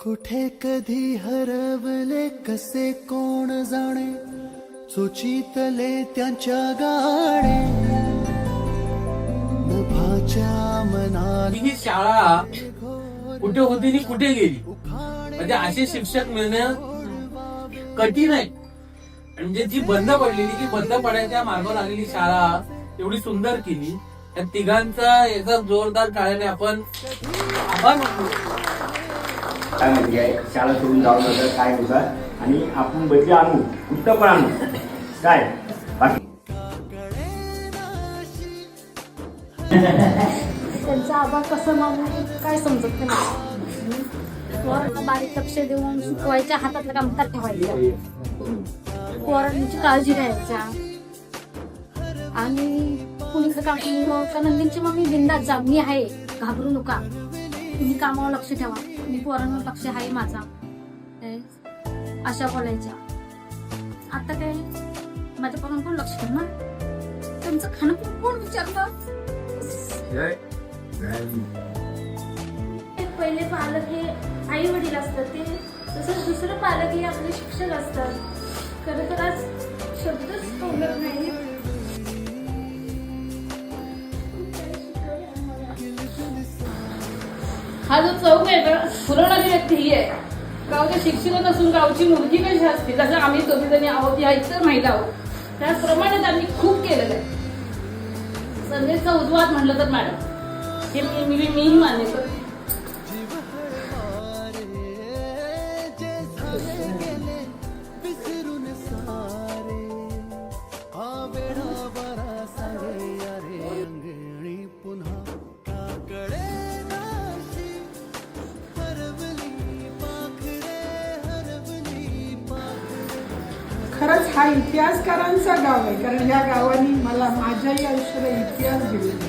कुठे कधी हरवले कसे कोण जाणे? सुचितले त्यांच्या गाणे. नभाच्या मनाली ही शाळा कुठे होती आणि कुठे गेली? म्हणजे असे शिक्षक मिळणं कठीण आहे. म्हणजे जी बंद पडलेली ती बंद पडायच्या मार्गावर आलेली शाळा एवढी सुंदर केली. त्या तिघांचा याचा जोरदार टाळ्याने आपण आभार मानतो. काय माहिती आहे शाळा सोडून जाऊ नका काय होता आणि आपण बदली आणू कुठं पण आणू. काय? बाकी. त्यांचा आबा कसं मानू काय समजत नाही. पोरांना बारीक लक्ष देऊन शिकवायच्या हातातलं काम तर ठेवायचं. पोरांची काळजी घ्यायच्या. आणि कुणीचं काम का नंदींची मम्मी बिंदात जा मी आहे घाबरू नका. तुम्ही कामावर लक्ष ठेवा. मी पोरांवर लक्ष आहे माझा. अशा बोलायच्या. आता काय? माझ्या पोरांना कोण लक्ष ठेवणार? त्यांचं खाणं पण कोण विचारतं? पहिले पालक हे आई वडील असतात ते. तसंच दुसरं पालक हे आपले शिक्षक असतात. खरं तर आज शब्दच तोंडात नाही. हा जो चौक आहे ना पुरवणारी व्यक्ती ही आहे. गावच्या शिक्षिका असून गावची मुलगी कशी असते जसं आम्ही दोघीजणी आहोत या इतर महिला आहोत त्याचप्रमाणे त्यांनी खूप केलेलं आहे. संदेशचा उद्वाद म्हटलं तर मॅडम हे मी मी मीही मान्य करते. हा इतिहासकारांचा गाव आहे. कारण या गावाने मला माझ्याही आयुष्याला इतिहास दिला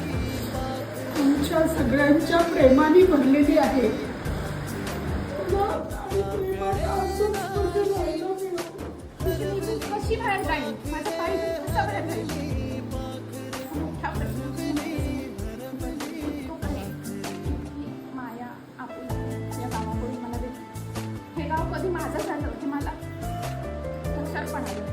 तुमच्या सगळ्यांच्या प्रेमाने भरलेली आहे. कशी बाहेर जाईल माझा पाय कसा बाहेर जाईल मोठा प्रश्न. हो, माया आपण या गावाकडून मला हे गाव कधी माझं झालं की मला लक्षात पण आलं